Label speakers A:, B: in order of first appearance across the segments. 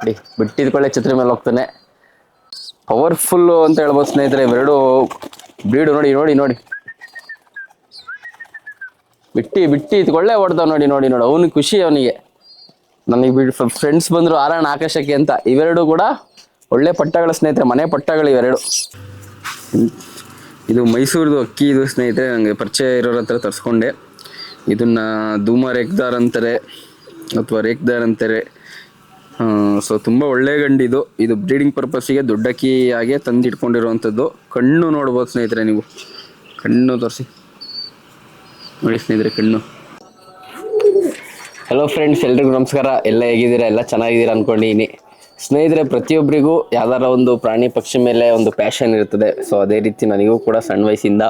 A: ನೋಡಿ ಬಿಟ್ಟಿದ್ಕೊಳ್ಳೆ ಚಿತ್ರ ಮೇಲೆ ಹೋಗ್ತಾನೆ. ಪವರ್ಫುಲ್ ಅಂತ ಹೇಳ್ಬೋದು ಸ್ನೇಹಿತರೆ, ಇವೆರಡು ಬ್ರೀಡು ನೋಡಿ ನೋಡಿ ನೋಡಿ. ಬಿಟ್ಟಿ ಬಿಟ್ಟಿ ಇದ್ಕೊಳ್ಳೆ ಹೊಡ್ದವ್ ನೋಡಿ ನೋಡಿ ನೋಡಿ. ಅವನಿಗೆ ಖುಷಿ ಅವನಿಗೆ. ನನಗೆ ಬಿಡ್ ಫ್ರೆಂಡ್ಸ್ ಬಂದ್ರು ಆರಾಣ ಆಕಾಶಕ್ಕೆ ಅಂತ. ಇವೆರಡು ಕೂಡ ಒಳ್ಳೆ ಪಟ್ಟಗಳ ಸ್ನೇಹಿತರೆ, ಮನೆ ಪಟ್ಟಗಳು ಇವೆರಡು. ಇದು ಮೈಸೂರದು ಅಕ್ಕಿ ಇದು ಸ್ನೇಹಿತರೆ ನನಗೆ ಪರಿಚಯ ಇರೋರ ಹತ್ರ ತರಿಸ್ಕೊಂಡೆ. ಇದನ್ನ ಧೂಮ ರೇಖ್ದಾರ್ ಅಂತಾರೆ, ಅಥವಾ ರೇಖ್ದಾರ್ ಅಂತಾರೆ. ಸೊ ತುಂಬ ಒಳ್ಳೆ ಗಂಡಿದು. ಇದು ಬ್ರೀಡಿಂಗ್ ಪರ್ಪಸ್ಸಿಗೆ ದೊಡ್ಡ ಆಗಿ ತಂದು ಇಟ್ಕೊಂಡಿರುವಂಥದ್ದು ಕಣ್ಣು ನೋಡ್ಬೋದು ಸ್ನೇಹಿತರೆ ನೀವು. ಕಣ್ಣು ತೋರಿಸಿ. ನೋಡಿ ಸ್ನೇಹಿತರೆ ಕಣ್ಣು. ಹಲೋ ಫ್ರೆಂಡ್ಸ್ ಎಲ್ರಿಗೂ ನಮಸ್ಕಾರ. ಎಲ್ಲ ಹೇಗಿದ್ದೀರಾ? ಎಲ್ಲ ಚೆನ್ನಾಗಿದ್ದೀರಾ ಅನ್ಕೊಂಡಿದ್ದೀನಿ ಸ್ನೇಹಿತರೆ ಪ್ರತಿಯೊಬ್ಬರಿಗೂ ಯಾವ್ದಾರ ಒಂದು ಪ್ರಾಣಿ ಪಕ್ಷಿ ಮೇಲೆ ಒಂದು ಪ್ಯಾಷನ್ ಇರ್ತದೆ ಸೊ ಅದೇ ರೀತಿ ನನಗೂ ಕೂಡ ಸಣ್ಣ ವಯಸ್ಸಿಂದ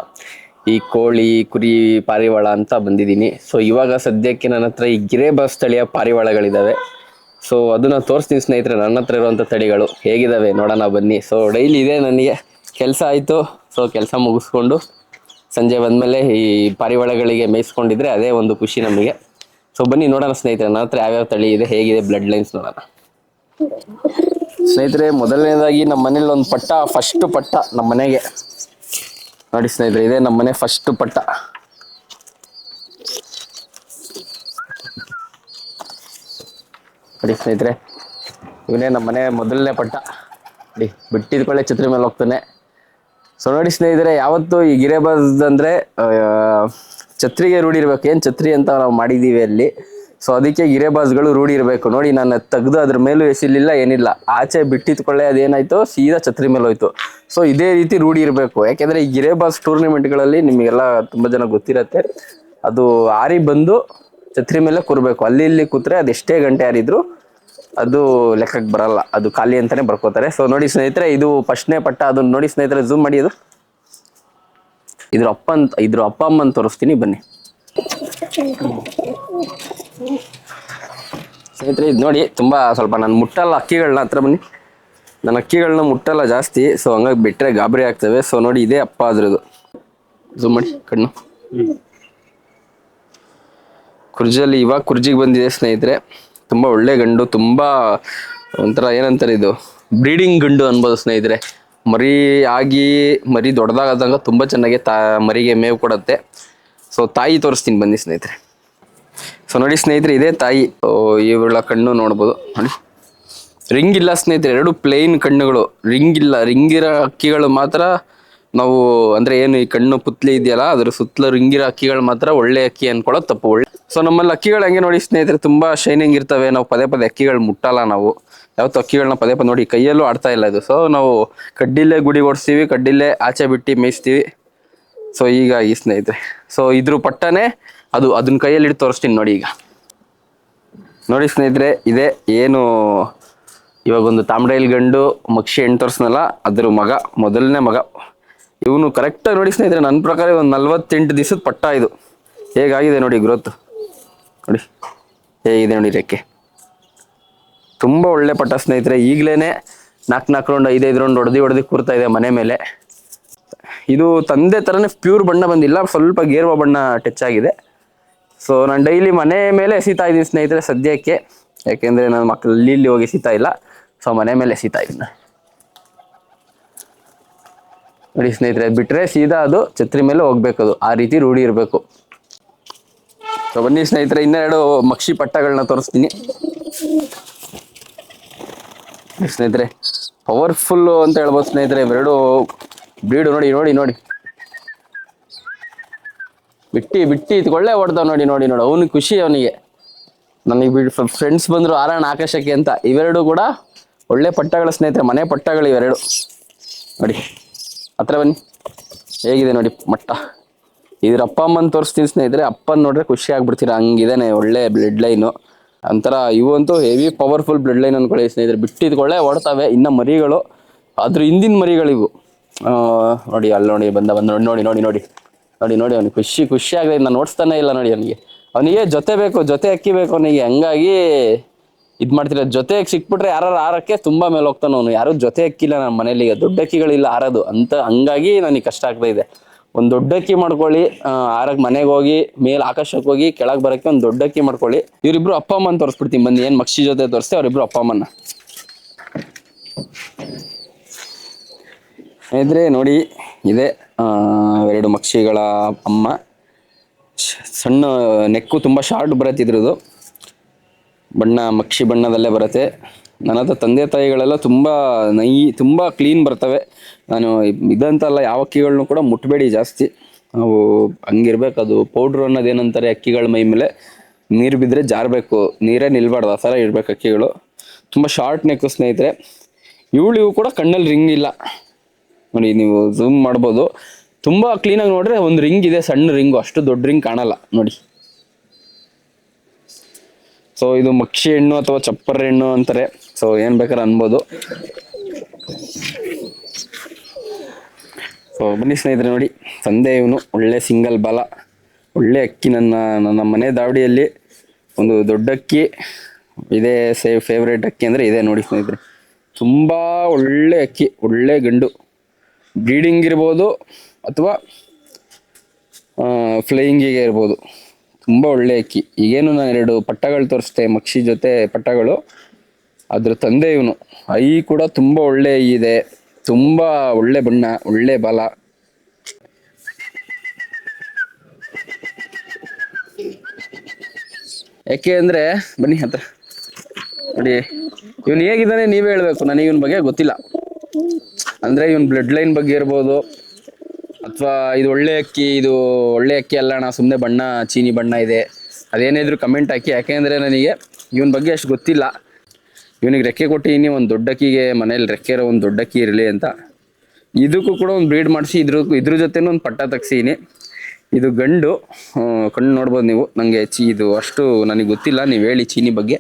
A: ಈ ಕೋಳಿ, ಕುರಿ, ಪಾರಿವಾಳ ಅಂತ ಬಂದಿದ್ದೀನಿ. ಸೊ ಇವಾಗ ಸದ್ಯಕ್ಕೆ ನನ್ನ ಹತ್ರ ಈ ಗಿರೇಬಾಸ್ ಸ್ಥಳೀಯ ಪಾರಿವಾಳಗಳಿದ್ದಾವೆ. ಸೊ ಅದನ್ನ ತೋರಿಸ್ತೀನಿ ಸ್ನೇಹಿತರೆ, ನನ್ನ ಹತ್ರ ಇರುವಂಥ ತಳಿಗಳು ಹೇಗಿದ್ದಾವೆ ನೋಡೋಣ, ಬನ್ನಿ. ಸೊ ಡೈಲಿ ಇದೆ ನನಗೆ. ಕೆಲಸ ಆಯಿತು. ಸೊ ಕೆಲಸ ಮುಗಿಸ್ಕೊಂಡು ಸಂಜೆ ಬಂದಮೇಲೆ ಈ ಪಾರಿವಾಳಗಳಿಗೆ ಮೇಯಿಸ್ಕೊಂಡಿದ್ರೆ ಅದೇ ಒಂದು ಖುಷಿ ನಮಗೆ. ಸೊ ಬನ್ನಿ ನೋಡೋಣ ಸ್ನೇಹಿತರೆ, ನನ್ನ ಹತ್ರ ಯಾವ್ಯಾವ ತಳಿ ಇದೆ, ಹೇಗಿದೆ ಬ್ಲಡ್ ಲೈನ್ಸ್ ನೋಡೋಣ. ಸ್ನೇಹಿತರೆ, ಮೊದಲನೇದಾಗಿ ನಮ್ಮ ಮನೇಲಿ ಒಂದು ಪಟ್ಟ ಫಸ್ಟ್ ಪಟ್ಟ ನಮ್ಮ ಮನೆಗೆ. ನೋಡಿ ಸ್ನೇಹಿತರೆ, ಇದೆ ನಮ್ಮ ಮನೆ ಫಸ್ಟ್ ಪಟ್ಟ. ಸ್ನೇಹಿತರೆ ಇವನೇ ನಮ್ಮ ಮನೆ ಮೊದಲನೇ ಪಟ್ಟ. ನೋಡಿ ಬಿಟ್ಟಿದ್ಕೊಳ್ಳೆ ಛತ್ರಿ ಮೇಲೆ ಹೋಗ್ತಾನೆ. ಸೊ ನೋಡಿ ಸ್ನೇಹಿತರೆ ಯಾವತ್ತು ಈ ಗಿರೆ ಅಂದ್ರೆ ಆ, ಛತ್ರಿಗೆ ರೂಢಿ ಇರ್ಬೇಕು. ಏನ್ ಛತ್ರಿ ಅಂತ ನಾವು ಮಾಡಿದೀವಿ ಅಲ್ಲಿ. ಸೊ ಅದಕ್ಕೆ ಗಿರೇಬಾಜ್ಗಳು ರೂಢಿ ಇರಬೇಕು. ನೋಡಿ ನಾನು ತೆಗೆದು ಅದ್ರ ಮೇಲೂ ಎಸಿಲಿಲ್ಲ ಏನಿಲ್ಲ. ಆಚೆ ಬಿಟ್ಟಿದ್ಕೊಳ್ಳೆ ಅದೇನಾಯ್ತು ಸೀದಾ ಛತ್ರಿ ಮೇಲೆ ಹೋಯ್ತು. ಸೊ ಇದೇ ರೀತಿ ರೂಢಿ ಇರಬೇಕು. ಯಾಕೆಂದ್ರೆ ಈ ಗಿರೇಬಾಜ್ ಟೂರ್ನಿಮೆಂಟ್ಗಳಲ್ಲಿ ನಿಮಗೆಲ್ಲ ತುಂಬಾ ಜನ ಗೊತ್ತಿರತ್ತೆ. ಅದು ಆರಿ ಬಂದು ಛತ್ರಿ ಮೇಲೆ ಕೂರ್ಬೇಕು. ಅಲ್ಲಿ ಇಲ್ಲಿ ಕೂತ್ರೆ ಅದೆಷ್ಟೇ ಗಂಟೆ ಆರಿದ್ರು ಅದು ಲೆಕ್ಕಕ್ಕೆ ಬರಲ್ಲ. ಅದು ಖಾಲಿ ಅಂತಾನೆ ಬರ್ಕೋತಾರೆ. ಸೊ ನೋಡಿ ಸ್ನೇಹಿತರೆ ಇದು ಫಸ್ಟ್ನೇ ಪಟ್ಟ. ಅದನ್ನ ನೋಡಿ ಸ್ನೇಹಿತರೆ ಝೂಮ್ ಮಾಡಿ ಅದು. ಇದ್ರ ಅಪ್ಪ ಅಂತ ಇದ್ರ ಅಪ್ಪ ಅಮ್ಮನ್ ತೋರಿಸ್ತೀನಿ ಬನ್ನಿ. ಸ್ನೇಹಿತರೆ ಇದು ನೋಡಿ ತುಂಬ ಸ್ವಲ್ಪ ನಾನು ಮುಟ್ಟಲ್ಲ ಅಕ್ಕಿಗಳನ್ನ ಹತ್ರ ಬನ್ನಿ. ನನ್ನ ಅಕ್ಕಿಗಳನ್ನ ಮುಟ್ಟಲ್ಲ ಜಾಸ್ತಿ. ಸೊ ಹಂಗಾಗಿ ಬಿಟ್ಟರೆ ಗಾಬರಿ ಆಗ್ತವೆ. ಸೊ ನೋಡಿ ಇದೇ ಅಪ್ಪ ಅದ್ರದ್ದು ಝೂಮ್ ಮಾಡಿ ಕಣ್ಣು. ಕುರ್ಜಿಯಲ್ಲಿ ಇವಾಗ ಕುರ್ಜಿಗೆ ಬಂದಿದೆ ಸ್ನೇಹಿತರೆ. ತುಂಬಾ ಒಳ್ಳೆ ಗಂಡು, ತುಂಬಾ ಒಂಥರ ಏನಂತಾರೆ ಇದು, ಬ್ರೀಡಿಂಗ್ ಗಂಡು ಅನ್ಬೋದು ಸ್ನೇಹಿತರೆ. ಮರಿ ಆಗಿ ಮರಿ ದೊಡ್ಡದಾಗದಂಗ ತುಂಬಾ ಚೆನ್ನಾಗಿ ತಾ, ಮರಿಗೆ ಮೇವು ಕೊಡುತ್ತೆ. ಸೊ ತಾಯಿ ತೋರಿಸ್ತೀನಿ ಬನ್ನಿ ಸ್ನೇಹಿತರೆ. ಸೊ ನೋಡಿ ಸ್ನೇಹಿತರೆ, ಇದೇ ತಾಯಿ. ಇವಳ ಕಣ್ಣು ನೋಡ್ಬೋದು. ನೋಡಿ. ರಿಂಗ್ ಇಲ್ಲ ಸ್ನೇಹಿತರೆ, ಎರಡು ಪ್ಲೇನ್ ಕಣ್ಣುಗಳು. ರಿಂಗ್ ಇಲ್ಲ ರಿಂಗ್ ಇರೋ ಅಕ್ಕಿಗಳು ಮಾತ್ರ ನಾವು ಅಂದ್ರೆ ಏನು ಈ ಕಣ್ಣು ಪುತ್ಲಿ ಇದೆಯಲ್ಲ, ಅದ್ರ ಸುತ್ತಲೂ ರಿಂಗಿರೋ ಅಕ್ಕಿಗಳು ಮಾತ್ರ ಒಳ್ಳೆ ಅಕ್ಕಿ ಅನ್ಕೊಳ್ಳೋದು ತಪ್ಪು. ಒಳ್ಳೆ ಸೊ ನಮ್ಮಲ್ಲಿ ಅಕ್ಕಿಗಳು ಹಂಗೆ ನೋಡಿ ಸ್ನೇಹಿತರೆ, ತುಂಬಾ ಶೈನಿಂಗ್ ಇರ್ತವೆ. ನಾವು ಪದೇ ಪದೇ ಅಕ್ಕಿಗಳು ಮುಟ್ಟಲ್ಲ ನಾವು. ಯಾವತ್ತು ಅಕ್ಕಿಗಳನ್ನ ಪದೇ ಪದೇ ನೋಡಿ ಕೈಯಲ್ಲೂ ಆಡ್ತಾ ಇಲ್ಲ ಇದು. ಸೊ ನಾವು ಕಡ್ಡಿಲ್ಲೇ ಗುಡಿ ಓಡಿಸ್ತೀವಿ ಕಡ್ಡಿಲ್ಲೇ ಆಚೆ ಬಿಟ್ಟು ಮೇಯಿಸ್ತೀವಿ. ಸೊ ಈಗ ಈ ಸ್ನೇಹಿತರೆ ಸೊ ಇದ್ರ ಪಟ್ಟನೆ ಅದು ಅದನ್ನ ಕೈಯಲ್ಲಿ ಇಟ್ಟು ತೋರಿಸ್ತೀನಿ ನೋಡಿ ಈಗ. ನೋಡಿ ಸ್ನೇಹಿತರೆ, ಇದೆ ಏನು ಇವಾಗ ಒಂದು ತಾಮ್ರೈಲ್ ಗಂಡು ಮಕ್ಷಿ ಹೆಣ್ಣು ತೋರಿಸ್ನಲ್ಲ, ಅದ್ರ ಮಗ, ಮೊದಲನೇ ಮಗ. ಇವನು ಕರೆಕ್ಟಾಗಿ ನೋಡಿ ಸ್ನೇಹಿತರೆ ನನ್ನ ಪ್ರಕಾರ ಒಂದು ನಲ್ವತ್ತೆಂಟು ದಿವಸದ ಪಟ್ಟ ಇದು. ಹೇಗಾಗಿದೆ ನೋಡಿ ಗ್ರೋತ್ ನೋಡಿ, ಹೇಗಿದೆ ನೋಡಿ ರೆಕ್ಕೆ ತುಂಬ ಒಳ್ಳೆ ಪಟ್ಟ ಸ್ನೇಹಿತರೆ ಈಗಲೇ ನಾಲ್ಕು ನಾಲ್ಕು ರೌಂಡ್ ಐದೈದು ರೌಂಡ್ ಹೊಡೆದು ಹೊಡೆದು ಕೂರ್ತಾ ಇದೆ ಮನೆ ಮೇಲೆ. ಇದು ತಂದೆ ಥರನೇ ಪ್ಯೂರ್ ಬಣ್ಣ ಬಂದಿಲ್ಲ, ಸ್ವಲ್ಪ ಗೇರುವ ಬಣ್ಣ ಟಚ್ ಆಗಿದೆ. ಸೊ ನಾನು ಡೈಲಿ ಮನೆ ಮೇಲೆ ಎಸಿತಾ ಇದ್ದೀನಿ ಸ್ನೇಹಿತರೆ ಸದ್ಯಕ್ಕೆ. ಯಾಕೆಂದರೆ ನನ್ನ ಮಕ್ಕಳು ಇಲ್ಲಿ ಹೋಗಿ ಎಸಿತಾ ಇಲ್ಲ. ಸೊ ಮನೆ ಮೇಲೆ ಎಸಿತಾ ಇದ್ದೀನಿ ನೋಡಿ ಸ್ನೇಹಿತರೆ, ಬಿಟ್ರೆ ಸೀದಾ ಅದು ಛತ್ರಿ ಮೇಲೆ ಹೋಗ್ಬೇಕು ಅದು ಆ ರೀತಿ ರೂಢಿ ಇರಬೇಕು. ಸೊ ಬನ್ನಿ ಸ್ನೇಹಿತರೆ, ಇನ್ನೆರಡು ಮಕ್ಷಿ ಪಟ್ಟಗಳನ್ನ ತೋರಿಸ್ತೀನಿ. ಸ್ನೇಹಿತರೆ ಪವರ್ಫುಲ್ ಅಂತ ಹೇಳ್ಬೋದು ಸ್ನೇಹಿತರೆ, ಇವೆರಡು ಬ್ರೀಡು ನೋಡಿ ನೋಡಿ ನೋಡಿ. ಬಿಟ್ಟಿ ಬಿಟ್ಟಿ ಇದ್ಕೊಳ್ಳೆ ಹೊಡ್ದವ್ ನೋಡಿ ನೋಡಿ ನೋಡಿ. ಅವನಿಗೆ ಖುಷಿ ಅವನಿಗೆ. ನನಗೆ ಬಿಡ್ ಫ್ರೆಂಡ್ಸ್ ಬಂದರು ಆರಾಣ ಆಕಾಶಕ್ಕೆ ಅಂತ. ಇವೆರಡು ಕೂಡ ಒಳ್ಳೆ ಪಟ್ಟಗಳ ಸ್ನೇಹಿತರೆ, ಮನೆ ಪಟ್ಟಗಳು ಇವೆರಡು. ನೋಡಿ. ಹತ್ರ ಬನ್ನಿ. ಹೇಗಿದೆ ನೋಡಿ ಮಟ್ಟ. ಇದ್ರ ಅಪ್ಪ ಅಮ್ಮನ ತೋರಿಸ್ತೀನಿ ಸ್ನೇಹಿತರೆ. ಅಪ್ಪನ ನೋಡ್ರೆ ಖುಷಿ ಆಗ್ಬಿಡ್ತೀರಾ? ಹಂಗಿದಾನೆ, ಒಳ್ಳೆ ಬ್ಲಡ್ ಲೈನು ಒಂಥರ ಇವಂತೂ ಹೆವಿ ಪವರ್ಫುಲ್ ಬ್ಲಡ್ ಲೈನ್ ಅನ್ಕೊಳ್ಳಿ ಸ್ನೇಹಿತರೆ. ಬಿಟ್ಟಿದ್ಕೊಳ್ಳೆ ಓಡ್ತಾವೆ ಇನ್ನ ಮರಿಗಳು. ಅದ್ರ ಹಿಂದಿನ ಮರಿಗಳಿವು ನೋಡಿ, ಅಲ್ಲಿ ನೋಡಿ, ಬಂದ ಬಂದ, ನೋಡಿ ನೋಡಿ ನೋಡಿ ನೋಡಿ. ನೋಡಿ ನೋಡಿ ಅವ್ನಿಗೆ ಖುಷಿ ಖುಷಿ ಆಗಲಿ ನಾನು ನೋಡ್ಸ್ತಾನೆ ಇಲ್ಲ ನೋಡಿ ಅವನಿಗೆ. ಅವನಿಗೆ ಜೊತೆ ಬೇಕು, ಜೊತೆ ಅಕ್ಕಿ ಬೇಕು ಅವನಿಗೆ. ಹಂಗಾಗಿ ಇದ್ ಮಾಡ್ತಿರ ಜೊತೆ ಸಿಕ್ಬಿಟ್ರೆ ಯಾರು ಆರಕ್ಕೆ ತುಂಬಾ ಮೇಲೆ ಹೋಗ್ತಾನೆ ಅವನು. ಯಾರು ಜೊತೆ ಅಕ್ಕಿಲ್ಲ ನಮ್ಮ ಮನೇಲಿ. ಈಗ ದೊಡ್ಡ ಅಕ್ಕಿಗಳಿಲ್ಲ ಆರೋದು. ಅಂತ ಹಂಗಾಗಿ ನನಗೆ ಕಷ್ಟ ಆಗ್ತಾ ಇದೆ. ಒಂದ್ ದೊಡ್ಡ ಅಕ್ಕಿ ಮಾಡ್ಕೊಳ್ಳಿ ಆರಕ್ಕೆ ಆರಕ್ ಮನೆಗೆ ಹೋಗಿ, ಮೇಲ್ ಆಕಾಶಕ್ಕೆ ಹೋಗಿ, ಕೆಳಗ್ ಬರಕ್ಕೆ ಒಂದ್ ದೊಡ್ಡ ಅಕ್ಕಿ ಮಾಡ್ಕೊಳ್ಳಿ. ಇವ್ರಿಬ್ರು ಅಪ್ಪ ಅಮ್ಮನ ತೋರಿಸ್ಬಿಡ್ತೀನಿ ಬನ್ನಿ. ಏನ್ ಮಕ್ಷಿ ಜೊತೆ ತೋರಿಸ್ತೆ ಅವ್ರಿಬ್ರು ಅಪ್ಪ ಅಮ್ಮನ ಇದ್ರೆ ನೋಡಿ, ಇದೆ ಎರಡು ಮಕ್ಷಿಗಳ ಅಮ್ಮ. ಸಣ್ಣ ನೆಕ್ಕು ತುಂಬ ಶಾರ್ಟ್ ಬರತ್ತಿದ್ರದು ಬಣ್ಣ, ಮಕ್ಷಿ ಬಣ್ಣದಲ್ಲೇ ಬರುತ್ತೆ. ನನ್ನ ಹತ್ರ ತಂದೆ ತಾಯಿಗಳೆಲ್ಲ ತುಂಬ ನೈ, ತುಂಬ ಕ್ಲೀನ್ ಬರ್ತವೆ. ನಾನು ಇದಂತಲ್ಲ ಯಾವ ಅಕ್ಕಿಗಳನ್ನೂ ಕೂಡ ಮುಟ್ಟಬೇಡಿ ಜಾಸ್ತಿ. ನಾವು ಹಂಗಿರ್ಬೇಕು, ಅದು ಪೌಡ್ರು ಅನ್ನೋದು ಏನಂತಾರೆ ಅಕ್ಕಿಗಳ ಮೈ ಮೇಲೆ. ನೀರು ಬಿದ್ದರೆ ಜಾರಬೇಕು, ನೀರೇ ನಿಲ್ಬಾರ್ದು, ಆ ಥರ ಇರಬೇಕು ಅಕ್ಕಿಗಳು. ತುಂಬ ಶಾರ್ಟ್ ನೆಕ್ಕು ಸ್ನೇಹಿತರೆ. ಇವಳು ಇವು ಕೂಡ ಕಣ್ಣಲ್ಲಿ ರಿಂಗ್ ಇಲ್ಲ. ನೋಡಿ, ನೀವು ಝೂಮ್ ಮಾಡ್ಬೋದು. ತುಂಬ ಕ್ಲೀನಾಗಿ ನೋಡಿದ್ರೆ ಒಂದು ರಿಂಗ್ ಇದೆ, ಸಣ್ಣ ರಿಂಗು ಅಷ್ಟು ದೊಡ್ಡ ರಿಂಗ್ ಕಾಣಲ್ಲ. ನೋಡಿ. ಸೊ ಇದು ಮಕ್ಷಿ ಹೆಣ್ಣು ಅಥವಾ ಚಪ್ಪರ ಹೆಣ್ಣು ಅಂತಾರೆ. ಸೊ ಏನ್ ಬೇಕಾದ್ರೆ ಅನ್ಬೋದು. ಸೊ ಬನ್ನಿ ಸ್ನೇಹಿತರೆ ನೋಡಿ. ತಂದೆ ಇವನು ಒಳ್ಳೆ ಸಿಂಗಲ್ ಬಲ. ಒಳ್ಳೆ ಅಕ್ಕಿ ನನ್ನ ನನ್ನ ಮನೆ ದಾವಡಿಯಲ್ಲಿ. ಒಂದು ದೊಡ್ಡ ಅಕ್ಕಿ. ಇದೇ ಸೇ ಫೇವ್ರೇಟ್ ಅಕ್ಕಿ ಅಂದರೆ ಇದೇ ನೋಡಿ ಸ್ನೇಹಿತರೆ. ತುಂಬ ಒಳ್ಳೆ ಅಕ್ಕಿ, ಒಳ್ಳೆ ಗಂಡು. ಬ್ರೀಡಿಂಗ್ ಇರ್ಬೋದು ಅಥವಾ ಫ್ಲೈಯಿಂಗಿಗೆ ಇರ್ಬೋದು. ತುಂಬ ಒಳ್ಳೆ ಅಕ್ಕಿ ಈಗೇನು ನಾನು ಎರಡು ಪಟ್ಟಗಳು ತೋರಿಸ್ತೆ ಮಕ್ಷಿ ಜೊತೆ ಪಟ್ಟಗಳು, ಅದ್ರ ತಂದೆ ಇವನು. ಐ ಕೂಡ ತುಂಬಾ ಒಳ್ಳೆ ಇದೆ. ತುಂಬಾ ಒಳ್ಳೆ ಬಣ್ಣ, ಒಳ್ಳೆ ಬಾಲ. ಯಾಕೆ ಅಂದ್ರೆ, ಬನ್ನಿ ಹತ್ರ. ನೋಡಿ, ಇವನು ಹೇಗಿದ್ದಾನೆ ನೀವೇ ಹೇಳ್ಬೇಕು. ನನಗೆ ಇವನ್ ಬಗ್ಗೆ ಗೊತ್ತಿಲ್ಲ. ಅಂದ್ರೆ ಇವನ್ ಬ್ಲಡ್ ಲೈನ್ ಬಗ್ಗೆ ಇರ್ಬೋದು. ಅಥವಾ ಇದು ಒಳ್ಳೆ ಅಕ್ಕಿ, ಇದು ಒಳ್ಳೆ ಅಕ್ಕಿ ಅಲ್ಲ ಅಣ್ಣ ಸುಮ್ಮನೆ ಬಣ್ಣ, ಚೀನಿ ಬಣ್ಣ ಇದೆ. ಅದೇನಿದ್ರು ಕಮೆಂಟ್ ಹಾಕಿ, ಯಾಕೆಂದ್ರೆ ನನಗೆ ಇವನ್ ಬಗ್ಗೆ ಅಷ್ಟು ಗೊತ್ತಿಲ್ಲ. ಇವನಿಗೆ ರೆಕ್ಕೆ ಕೊಟ್ಟಿದ್ದೀನಿ ಒಂದು ದೊಡ್ಡ ಅಕ್ಕಿಗೆ ಮನೇಲಿ ರೆಕ್ಕೆ ಇರೋ ಒಂದು ದೊಡ್ಡ ಅಕ್ಕಿ ಇರಲಿ ಅಂತ. ಇದಕ್ಕೂ ಕೂಡ ಒಂದು ಬ್ರೀಡ್ ಮಾಡಿಸಿ, ಇದ್ರ ಇದ್ರ ಜೊತೆನೂ ಒಂದು ಪಟ್ಟ ತೆಗ್ಸಿದ್ದೀನಿ ಇದು ಗಂಡು ಕಣ್ಣು ನೋಡ್ಬೋದು ನೀವು. ನನಗೆ ಚಿ, ಇದು ಅಷ್ಟು ನನಗೆ ಗೊತ್ತಿಲ್ಲ. ನೀವು ಹೇಳಿ ಚೀನಿ ಬಗ್ಗೆ.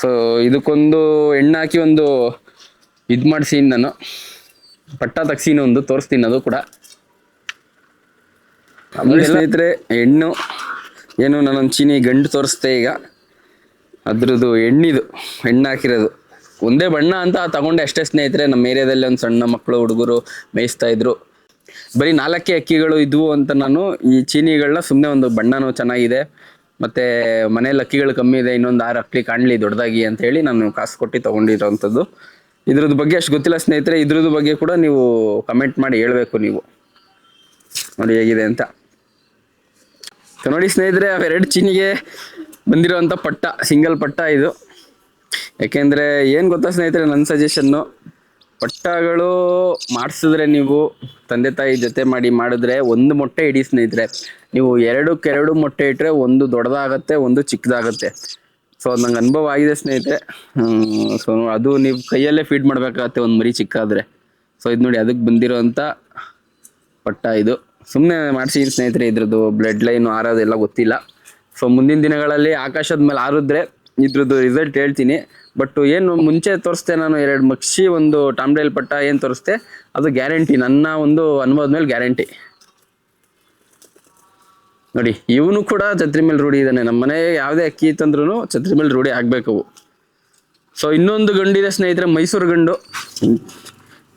A: ಸೊ ಇದಕ್ಕೊಂದು ಎಣ್ಣೆ ಹಾಕಿ ಒಂದು ಇದು ಮಾಡಿಸಿ ನಾನು. ಪಟ್ಟ ತಗ್ಸಿನ ಒಂದು ತೋರಿಸ್ತೀನಿ ಅದು ಕೂಡ. ಆಮೇಲೆ ಸ್ನೇಹಿತರೆ ಹೆಣ್ಣು ಏನು ನಾನೊಂದು ಚೀನಿ ಗಂಡು ತೋರಿಸ್ತೆ ಈಗ. ಅದ್ರದ್ದು ಹೆಣ್ಣಿದು ಹೆಣ್ಣು ಹಾಕಿರೋದು. ಒಂದೇ ಬಣ್ಣ ಅಂತ ತಗೊಂಡೆ ಅಷ್ಟೇ ಸ್ನೇಹಿತರೆ ನಮ್ಮ ಏರಿಯಾದಲ್ಲಿ ಒಂದು ಸಣ್ಣ ಮಕ್ಕಳು ಹುಡುಗರು ಮೇಯಿಸ್ತಾ ಇದ್ರು. ಬರೀ ನಾಲ್ಕೇ ಅಕ್ಕಿಗಳು ಇದ್ವು ಅಂತ ನಾನು ಈ ಚೀನಿಗಳನ್ನ ಸುಮ್ಮನೆ ಒಂದು ಬಣ್ಣನೂ ಚೆನ್ನಾಗಿದೆ. ಮತ್ತೆ ಮನೇಲಿ ಅಕ್ಕಿಗಳು ಕಮ್ಮಿ ಇದೆ ಇನ್ನೊಂದು ಆರು ಅಕ್ಕಿ ಕಾಣಲಿ ದೊಡ್ಡದಾಗಿ ಅಂತ ಹೇಳಿ ನಾನು ಕಾಸು ಕೊಟ್ಟು ತಗೊಂಡಿರೋವಂಥದ್ದು ಇದ್ರದ್ದು ಬಗ್ಗೆ ಅಷ್ಟು ಗೊತ್ತಿಲ್ಲ ಸ್ನೇಹಿತರೆ, ಇದ್ರದ್ದು ಬಗ್ಗೆ ಕೂಡ ನೀವು ಕಮೆಂಟ್ ಮಾಡಿ ಹೇಳಬೇಕು ನೀವು. ನೋಡಿ ಹೇಗಿದೆ ಅಂತ. ನೋಡಿ ಸ್ನೇಹಿತರೆ ಅವೆರಡು ಚೀನಿಗೆ ಬಂದಿರೋವಂಥ ಪಟ್ಟ ಸಿಂಗಲ್ ಪಟ್ಟ ಇದು. ಯಾಕೆಂದರೆ ಏನು ಗೊತ್ತಾ ಸ್ನೇಹಿತರೆ ನನ್ನ ಸಜೆಷನ್ನು ಪಟ್ಟಗಳು ಮಾಡಿಸಿದ್ರೆ ನೀವು ತಂದೆ ತಾಯಿ ಜೊತೆ ಮಾಡಿ ಮಾಡಿದ್ರೆ ಒಂದು ಮೊಟ್ಟೆ ಇಡಿ ಸ್ನೇಹಿತರೆ. ನೀವು ಎರಡು ಎರಡು ಮೊಟ್ಟೆ ಇಟ್ಟರೆ ಒಂದು ದೊಡ್ಡದಾಗತ್ತೆ, ಒಂದು ಚಿಕ್ಕದಾಗತ್ತೆ. ಸೊ ಅದು ನಂಗೆ ಅನುಭವ ಆಗಿದೆ ಸ್ನೇಹಿತರೆ. ಸೊ ಅದು ನೀವು ಕೈಯಲ್ಲೇ ಫೀಡ್ ಮಾಡಬೇಕಾಗತ್ತೆ ಒಂದು ಮರಿ ಚಿಕ್ಕಾದ್ರೆ. ಸೊ ಇದು ನೋಡಿ ಅದಕ್ಕೆ ಬಂದಿರೋಂಥ ಪಟ್ಟ ಇದು. ಸುಮ್ಮನೆ ಮಾಡಿಸಿ ಸ್ನೇಹಿತರೆ ಇದ್ರದ್ದು ಬ್ಲಡ್ ಲೈನ್ ಆರೋದೆಲ್ಲ ಗೊತ್ತಿಲ್ಲ. ಸೊ ಮುಂದಿನ ದಿನಗಳಲ್ಲಿ ಆಕಾಶದ ಮೇಲೆ ಆರಿದ್ರೆ ಇದ್ರದ್ದು ರಿಸಲ್ಟ್ ಹೇಳ್ತೀನಿ. ಬಟ್ ಏನು ಮುಂಚೆ ತೋರಿಸ್ತೆ ನಾನು ಎರಡು ಮಕ್ಷಿ ಒಂದು ಟಾಮ್ಡೇಲ್ ಪಟ್ಟ ಏನು ತೋರಿಸ್ತೆ ಅದು ಗ್ಯಾರಂಟಿ ನನ್ನ ಒಂದು ಅನುಭವದ ಮೇಲೆ ಗ್ಯಾರಂಟಿ ನೋಡಿ, ಇವನು ಕೂಡ ಛತ್ರಿ ಮೇಲೆ ರೂಢಿ ಇದ್ದಾನೆ. ನಮ್ಮ ಮನೆ ಯಾವುದೇ ಅಕ್ಕಿ ಇತ್ತಂದ್ರೂ ಛತ್ರಿ ಮೇಲೆ ರೂಢಿ ಆಗ್ಬೇಕು ಅವು. ಸೊ ಇನ್ನೊಂದು ಗಂಡಿದೆ ಸ್ನೇಹಿತರೆ, ಮೈಸೂರು ಗಂಡು.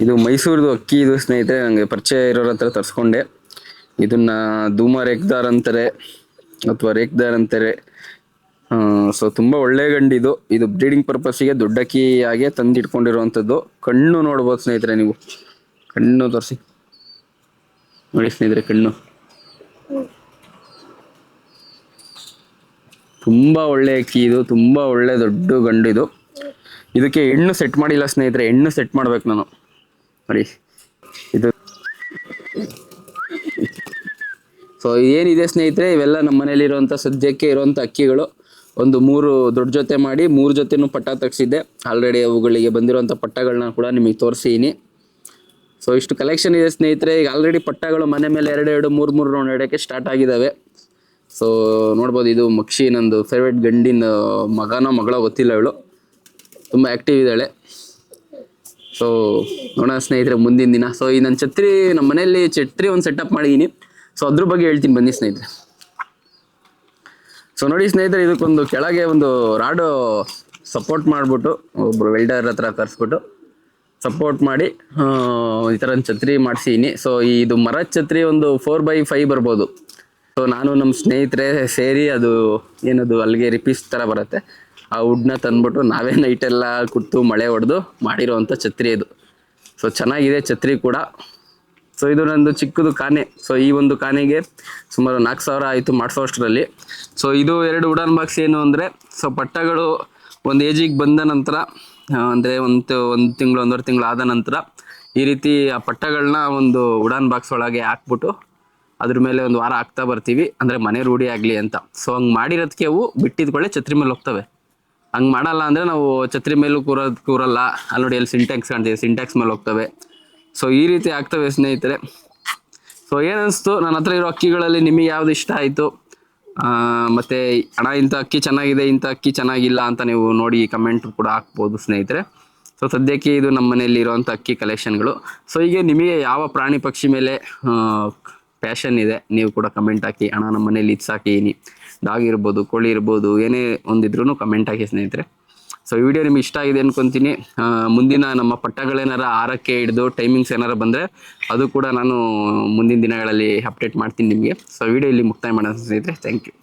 A: ಇದು ಮೈಸೂರದು ಅಕ್ಕಿ, ಇದು ಸ್ನೇಹಿತರೆ ನನಗೆ ಪರಿಚಯ ಇರೋರ ಹತ್ರ ತರಿಸ್ಕೊಂಡೆ. ಇದನ್ನ ಧೂಮ ರೇಖ್ದಾರ್ ಅಂತಾರೆ, ಅಥವಾ ರೇಖ್ದಾರ್ ಅಂತಾರೆ. ಸೊ ತುಂಬ ಒಳ್ಳೆ ಗಂಡಿದು. ಇದು ಬ್ರೀಡಿಂಗ್ ಪರ್ಪಸ್ಸಿಗೆ ದೊಡ್ಡ ಅಕ್ಕಿ ಆಗಿ ತಂದಿಟ್ಕೊಂಡಿರುವಂಥದ್ದು. ಕಣ್ಣು ನೋಡ್ಬೋದು ಸ್ನೇಹಿತರೆ ನೀವು. ಕಣ್ಣು ತೋರಿಸಿ. ನೋಡಿ ಸ್ನೇಹಿತರೆ, ಕಣ್ಣು. ತುಂಬ ಒಳ್ಳೆ ಅಕ್ಕಿ ಇದು, ತುಂಬ ಒಳ್ಳೆ ದೊಡ್ಡ ಗಂಡು ಇದು. ಇದಕ್ಕೆ ಹೆಣ್ಣು ಸೆಟ್ ಮಾಡಿಲ್ಲ ಸ್ನೇಹಿತರೆ, ಹೆಣ್ಣು ಸೆಟ್ ಮಾಡ್ಬೇಕು ನಾನು. ನೋಡಿ. ಇದು. ಸೊ ಏನಿದೆ ಸ್ನೇಹಿತರೆ, ಇವೆಲ್ಲ ನಮ್ಮ ಮನೇಲಿ ಇರುವಂತ ಸದ್ಯಕ್ಕೆ ಇರುವಂಥ ಅಕ್ಕಿಗಳು. ಒಂದು ಮೂರು ದೊಡ್ಡ ಜೊತೆ ಮಾಡಿ, ಮೂರು ಜೊತೆನೂ ಪಟ್ಟ ತೆಗ್ಸಿದ್ದೆ. ಆಲ್ರೆಡಿ ಅವುಗಳಿಗೆ ಬಂದಿರುವಂತ ಪಟ್ಟಗಳನ್ನ ಕೂಡ ನಿಮಗೆ ತೋರಿಸಿದೀನಿ. ಸೊ ಇಷ್ಟು ಕಲೆಕ್ಷನ್ ಇದೆ ಸ್ನೇಹಿತರೆ. ಈಗ ಆಲ್ರೆಡಿ ಪಟ್ಟಗಳು ಮನೆ ಮೇಲೆ ಎರಡು ಎರಡು, ಮೂರು ಮೂರು ರೌಂಡ್ ಹೊಡೆಯೋಕ್ಕೆ ಸ್ಟಾರ್ಟ್ ಆಗಿದ್ದಾವೆ. ಸೊ ನೋಡ್ಬೋದು ಇದು ಮಕ್ಷಿ, ನಂದು ಫೇವ್ರೇಟ್ ಗಂಡಿನ ಮಗನೋ ಮಗಳ ಗೊತ್ತಿಲ್ಲ ಇವಳು. ತುಂಬ ಆ್ಯಕ್ಟಿವ್ ಇದ್ದಾಳೆ. ಸೊ ನೋಡೋಣ ಸ್ನೇಹಿತರೆ ಮುಂದಿನ ದಿನ. ಸೊ ಈ ನನ್ನ ಛತ್ರಿ ನಮ್ಮ ಮನೆಯಲ್ಲಿ ಛತ್ರಿ ಒಂದು ಸೆಟಪ್ ಮಾಡಿದ್ದೀನಿ ಸೊ ಅದ್ರ ಬಗ್ಗೆ ಹೇಳ್ತೀನಿ ಬನ್ನಿ ಸ್ನೇಹಿತರೆ. ಸೊ ನೋಡಿ ಸ್ನೇಹಿತರೆ, ಇದಕ್ಕೊಂದು ಕೆಳಗೆ ಒಂದು ರಾಡು ಸಪೋರ್ಟ್ ಮಾಡಿಬಿಟ್ಟು ಒಬ್ಬರು ವೆಲ್ಡರ್ ಹತ್ರ ಕರೆಸ್ಬಿಟ್ಟು ಸಪೋರ್ಟ್ ಮಾಡಿ ಈ ಥರ ಒಂದು ಛತ್ರಿ ಮಾಡಿಸಿದ್ದೀನಿ ಸೊ ಇದು ಮರ ಛತ್ರಿ ಒಂದು ಫೋರ್ ಬೈ ಫೈವ್ ಬರ್ಬೋದು. ಸೊ ನಾನು ನಮ್ಮ ಸ್ನೇಹಿತರೆ ಸೇರಿ ಅದು ಏನದು ಅಲ್ಲಿಗೆ ರಿಪೀಸ್ ಥರ ಬರುತ್ತೆ. ಆ ವುಡ್ನ ತಂದ್ಬಿಟ್ಟು ನಾವೇ ನೈಟೆಲ್ಲ ಕುತ್ತು ಮಳೆ ಹೊಡೆದು ಮಾಡಿರೋವಂಥ ಛತ್ರಿ ಇದು. ಸೊ ಚೆನ್ನಾಗಿದೆ ಛತ್ರಿ ಕೂಡ. ಸೊ ಇದು ನಂದು ಚಿಕ್ಕದು ಕಾನೆ. ಸೊ ಈ ಒಂದು ಕಾನೆಗೆ ಸುಮಾರು ನಾಲ್ಕು ಸಾವಿರ ಆಯಿತು ಮಾಡಿಸೋ ಅಷ್ಟರಲ್ಲಿ ಸೊ ಇದು ಎರಡು ಉಡಾನ್ ಬಾಕ್ಸ್ ಏನು ಅಂದರೆ ಸೊ ಪಟ್ಟಗಳು ಒಂದು ಏಜಿಗೆ ಬಂದ ನಂತರ ಅಂದರೆ ಒಂದು ಒಂದು ತಿಂಗಳು, ಒಂದೂವರೆ ತಿಂಗಳು ಆದ ನಂತರ ಈ ರೀತಿ ಆ ಪಟ್ಟಗಳನ್ನ ಒಂದು ಉಡಾನ್ ಬಾಕ್ಸ್ ಒಳಗೆ ಹಾಕ್ಬಿಟ್ಟು ಅದ್ರ ಮೇಲೆ ಒಂದು ವಾರ ಆಗ್ತಾ ಬರ್ತೀವಿ. ಅಂದರೆ ಮನೆ ರೂಢಿ ಆಗ್ಲಿ ಅಂತ. ಸೊ ಹಂಗೆ ಮಾಡಿರೋದಕ್ಕೆ ಅವು ಬಿಟ್ಟಿದ್ಕೊಳ್ಳೆ ಛತ್ರಿ ಮೇಲೆ ಹೋಗ್ತವೆ. ಹಂಗೆ ಮಾಡಲ್ಲ ಅಂದರೆ ನಾವು ಛತ್ರಿ ಮೇಲೂ ಕೂರೋದು ಕೂರಲ್ಲ. ಅಲ್ಲಿ ನೋಡಿ ಅಲ್ಲಿ ಸಿಂಟ್ಯಾಕ್ಸ್ ಕಾಣ್ತೀವಿ ಸಿಂಟ್ಯಾಕ್ಸ್ ಮೇಲೆ ಹೋಗ್ತವೆ. ಸೊ ಈ ರೀತಿ ಆಗ್ತವೆ ಸ್ನೇಹಿತರೆ. ಸೊ ಏನನ್ನಿಸ್ತು ನನ್ನ ಹತ್ರ ಇರೋ ಅಕ್ಕಿಗಳಲ್ಲಿ ನಿಮಗೆ ಯಾವ್ದು ಇಷ್ಟ ಆಯಿತು? ಮತ್ತು ಹಣ ಇಂಥ ಅಕ್ಕಿ ಚೆನ್ನಾಗಿದೆ, ಇಂಥ ಅಕ್ಕಿ ಚೆನ್ನಾಗಿಲ್ಲ ಅಂತ ನೀವು ನೋಡಿ ಕಮೆಂಟ್ ಕೂಡ ಹಾಕ್ಬೋದು ಸ್ನೇಹಿತರೆ. ಸೊ ಸದ್ಯಕ್ಕೆ ಇದು ನಮ್ಮ ಮನೆಯಲ್ಲಿ ಇರುವಂಥ ಅಕ್ಕಿ ಕಲೆಕ್ಷನ್ಗಳು ಸೊ ಹೀಗೆ ನಿಮಗೆ ಯಾವ ಪ್ರಾಣಿ ಪಕ್ಷಿ ಮೇಲೆ ಪ್ಯಾಷನ್ ಇದೆ. ನೀವು ಕೂಡ ಕಮೆಂಟ್ ಹಾಕಿ ಹಣ ನಮ್ಮ ಮನೇಲಿ ಇದು ಡಾಗ್ ಇರ್ಬೋದು, ಕೋಳಿ ಇರ್ಬೋದು, ಏನೇ ಒಂದಿದ್ರು ಕಮೆಂಟ್ ಹಾಕಿ ಸ್ನೇಹಿತರೆ. ಸೊ ಈ ವಿಡಿಯೋ ನಿಮ್ಗೆ ಇಷ್ಟ ಆಗಿದೆ ಅನ್ಕೊಂತೀನಿ. ಮುಂದಿನ ನಮ್ಮ ಪಟ್ಟಗಳೇನಾರ ಆರಕ್ಕೆ ಹಿಡಿದು ಟೈಮಿಂಗ್ಸ್ ಏನಾರ ಬಂದರೆ, ಅದು ಕೂಡ ನಾನು ಮುಂದಿನ ದಿನಗಳಲ್ಲಿ ಅಪ್ಡೇಟ್ ಮಾಡ್ತೀನಿ ನಿಮಗೆ. ಸೊ ವಿಡಿಯೋ ಇಲ್ಲಿ ಮುಕ್ತಾಯ ಮಾಡೋಣ ಸ್ನೇಹಿತರೆ. Thank you